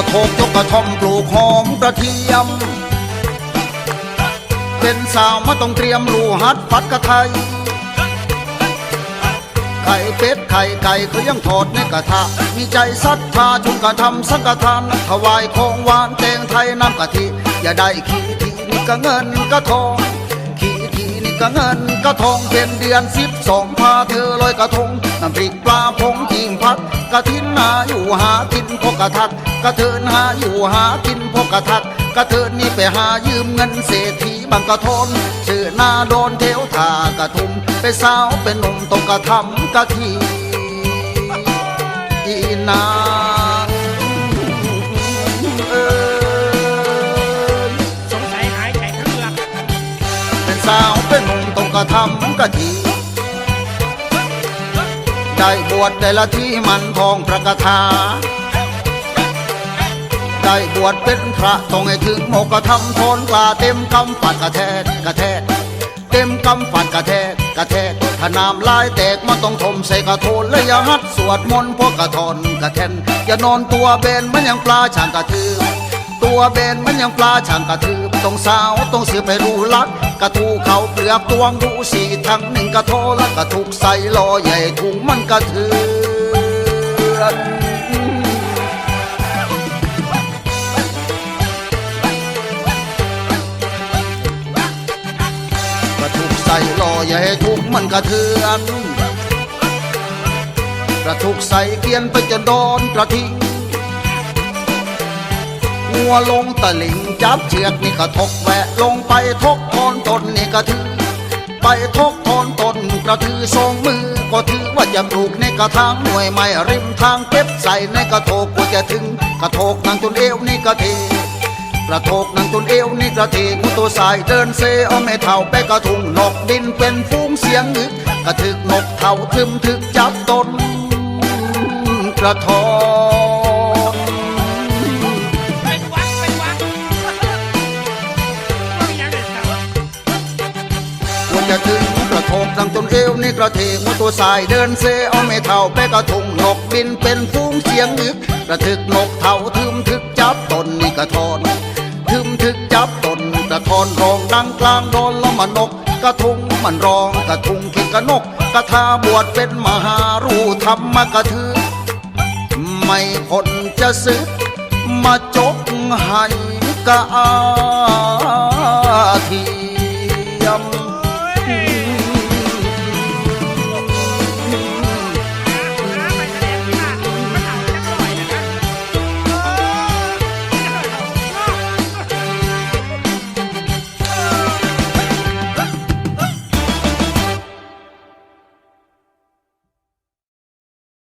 ระโทกยกกระทอมปลูกหอมกระเทียม เป็นสาวมาต้องเตรียมรูหัดพัดกระไทยไข่เป็ดไข่ไก่เขายังทอดในกระทะ มีใจศรัทธาชุมกระทำสังฆทานถวายของหวานแตงไทยน้ำกะทิ อย่าได้ขี้ทีนี่ก็เงินก็ทองขี้ทีนี่ก็เงินก็ทองเป็นเดือนสิบสองพาเธอลอยกระทงนำพริกปลาพง กระทินหาอยู่หากินพกกระทักกระเทินหาอยู่หากินพกกระทักกระเทินนี่ไปหายืมเงินเศรษฐีบางกระทนชื่อนาโดนเทวทากระทุมไปสาวเป็นหนุ่มตรงกระทำกะทีอีนาเอ้ยสงสัยหายใจทั้งหลักเป็นสาวเป็นหนุ่มต้องกระทำกะที ได้บวชแต่ละที่มันทองพระกถาได้บวชเป็นพระต้องให้ถึงโมกระทำทนกล้าเต็มกำปัดกระแทกกระแทกเต็มกำปัดกระแทกกระแทกถ้าน้ำลายแตกมันต้องทมใส่กระโทนและอย่าหัดสวดมนต์พวกกระทอนกระแทนอย่านอนตัวเบนมันยังปลาช่างกระทือตัวเบนมันยังปลาช่างกระทืบต้องสาวต้องเสือไปรู้ลัก กระทูเขาเปลือกตวงดูสีทั้งหนึ่งกระโทและกระทุกใส่ลอใหญ่ถุงมันกระเทือนกระทุกใส่ลออให้ทุกมันกระเทือนกระทุกใส่เกียนไปจนโดนกระทิงหัวลงตะลิงจับเชือกนี่กระทกแวะลงไปทกท กระถือไปทกทอนตนกระถือทรงมือก็ถือว่าจะปลูกในกระถางหน่วยไม้ริมทางเก็บใส่ในกระโถกก็จะถึงกระโถกนางจนเอวนี่กระเทกระโถกนางจนเอวนี่กระเทกุตัวสายเดินเซเอาไม่เท่าไปกระทุงนกบินเป็นฟูงเสียงนึกกระถึกนกเท่าทึมถึกจับตนกระทอ ควรจะถึงกระทงทั้งจนเอวนี่กระเทงว่าตัวสายเดินเซเอาไม่เท่าไปกระทุงนกบินเป็นฟูงเสียงอึกกระทึกนกเท่าทึมทึกจับตนนี่กระทอนทึมทึกจับตนกระทอนร้องดังกลางโดนแล้วมันนก กระทุงมันร้องกระทุงคิดกระนกกระทาบวชเป็นมหารูธรรมกระทือไม่คนจะซึกมาจกให้กะอาที